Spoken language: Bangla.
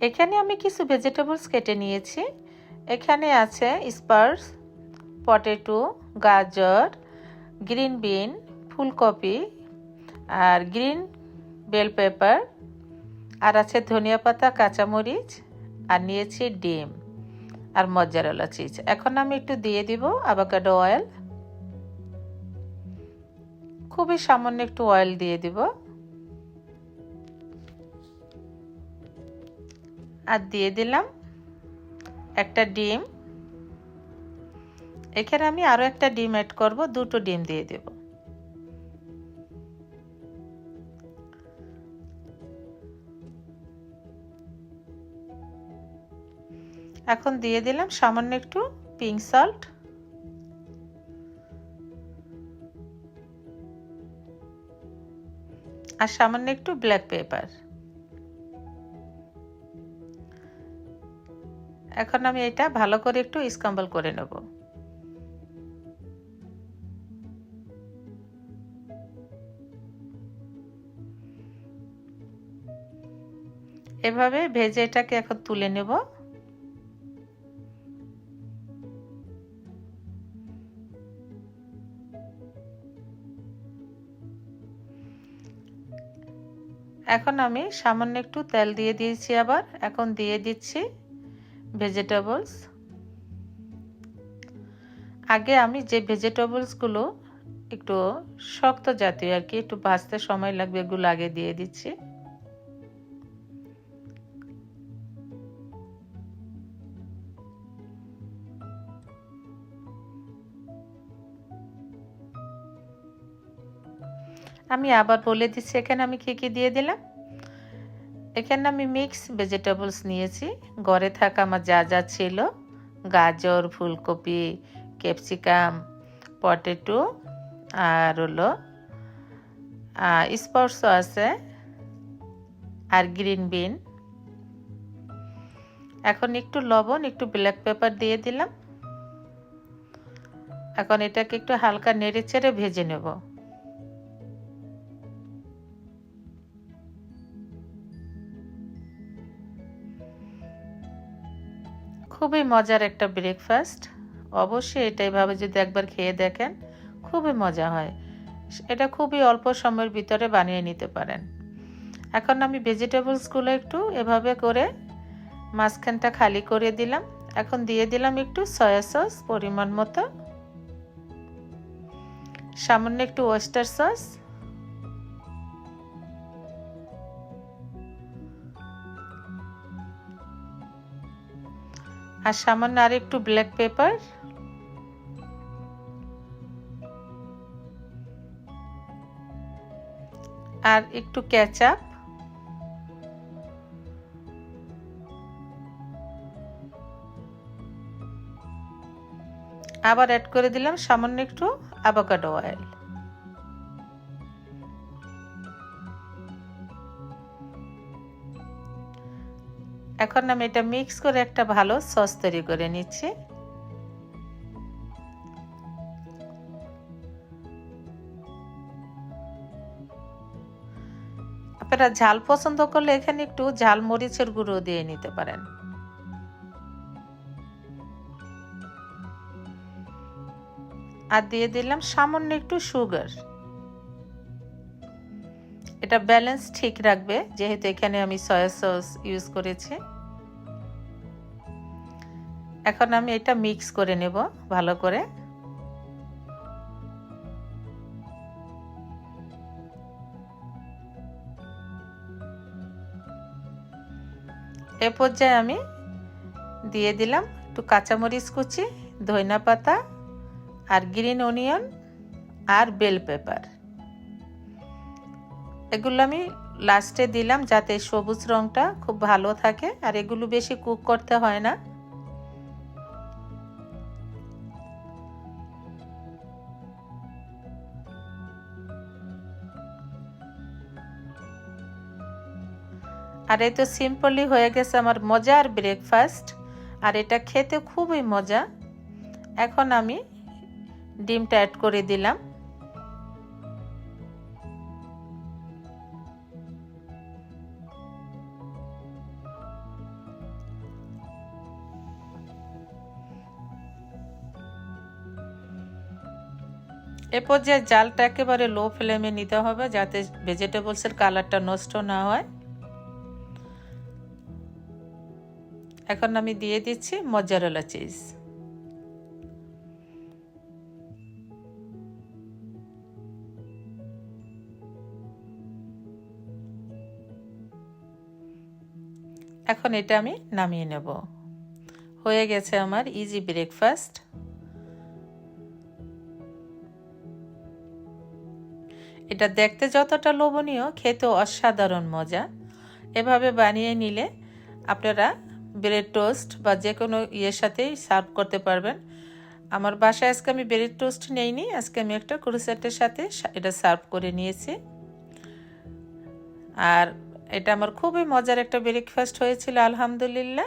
এখানে আমি কিছু ভেজিটেবলস কেটে নিয়েছি। এখানে আছে স্পার্স পটেটো গাজর গ্রিন বিন ফুলকপি, আর গ্রিন বেল পেপার আর আছে ধনিয়া পাতা, কাঁচামরিচ, আর নিয়েছি ডিম আর মজ্জারেলা চিজ এখন আমি একটু দিয়ে দিব আবাকাডো অয়েল খুবই সামান্য একটু অয়েল দিয়ে দিব। আর দিয়ে দিলাম একটা ডিম। এখানে আমি আরও একটা ডিম অ্যাড করব, দুটো ডিম দিয়ে দেব। এখন দিয়ে দিলাম সামান্য একটু পিঙ্ক সল্ট আর সামান্য একটু ব্ল্যাক পেপার এখন আমি এটা ভালো করে একটু স্কাম্বল করে নেব। এভাবে ভেজে এটাকে এখন তুলে নেব। এখন আমি সামান্য একটু তেল দিয়ে দিয়েছি আবার। এখন দিয়ে দিচ্ছি ভেজিটেবলস আগে আমি যে ভেজিটেবলসগুলো একটু শক্ত জাতীয় আর কি, একটু ভাজতে সময় লাগবে এগুলো আগে দিয়ে দিচ্ছি। আমি আবার বলে দিচ্ছি, এখানে আমি কী কী দিয়ে দিলাম? এখানে আমি মিক্স ভেজিটেবলস নিয়েছি। ঘরে থাকা আমার যা যা ছিল, গাজর, ফুলকপি ক্যাপসিকাম পটেটো আর হলো স্পর্শও আছে আর গ্রিন বিন এখন একটু লবণ, একটু ব্ল্যাক পেপার দিয়ে দিলাম। এখন এটাকে একটু হালকা নেড়ে ভেজে নেব। খুবই মজার একটা ব্রেকফাস্ট অবশ্যই এটা এভাবে যদি একবার খেয়ে দেখেন, খুবই মজা হয়। এটা খুবই অল্প সময়ের ভিতরে বানিয়ে নিতে পারেন। এখন আমি ভেজিটেবলসগুলো একটু এভাবে করে মাঝখানটা খালি করে দিলাম। এখন দিয়ে দিলাম একটু সয়া সস পরিমাণ মতো। সামান্য একটু ওয়েস্টার সস আর সামান্য আর একটু ব্ল্যাক পেপার আর একটু ক্যাচাপ আবার অ্যাড করে দিলাম সামান্য একটু অ্যাভোকাডো অয়েল এখন আমি এটা মিক্স করে একটা ভালো সস তৈরি করে নিচ্ছি। আপনারা ঝাল পছন্দ করলে এখানে একটু ঝাল মরিচের গুঁড়ো দিয়ে নিতে পারেন। আর দিয়ে দিলাম সামান্য একটু সুগার এটা ব্যালেন্স ঠিক রাখবে, যেহেতু এখানে আমি সয়া সস ইউজ করেছি। এখন আমি এটা মিক্স করে নেব ভালো করে। এ পর্যায়ে আমি দিয়ে দিলাম একটু কাঁচামরিচ কুচি ধইনা পাতা আর গ্রিন অনিয়ন আর বেল পেপার এগুলো আমি লাস্টে দিলাম যাতে সবুজ রঙটা খুব ভালো থাকে, আর এগুলো বেশি কুক করতে হয় না। আর এই তো সিম্পলি হয়ে গেছে আমার মজার ব্রেকফাস্ট আর এটা খেতে খুবই মজা। এখন আমি ডিমটা অ্যাড করে দিলাম। এ পর্যায়ে জালটা একেবারে লো ফ্লেমে নিতে হবে যাতে ভেজিটেবলসের কালারটা নষ্ট না হয়। এখন আমি দিয়ে দিচ্ছি মজারেলা চিজ। এখন এটা আমি নামিয়ে নেব। হয়ে গেছে আমার ইজি ব্রেকফাস্ট এটা দেখতে যতটা লোভনীয় খেতে অসাধারণ মজা। এভাবে বানিয়ে নিলে আপনারা ব্রেড টোস্ট বা যে কোনো ইয়ের সাথেই সার্ভ করতে পারবেন। আমার বাসায় আজকে আমি ব্রেড টোস্ট নেইনি, আজকে আমি একটা ক্রুসেটের সাথে এটা সার্ভ করে নিয়েছি। আর এটা আমার খুবই মজার একটা ব্রেকফাস্ট হয়েছিল, আলহামদুলিল্লাহ।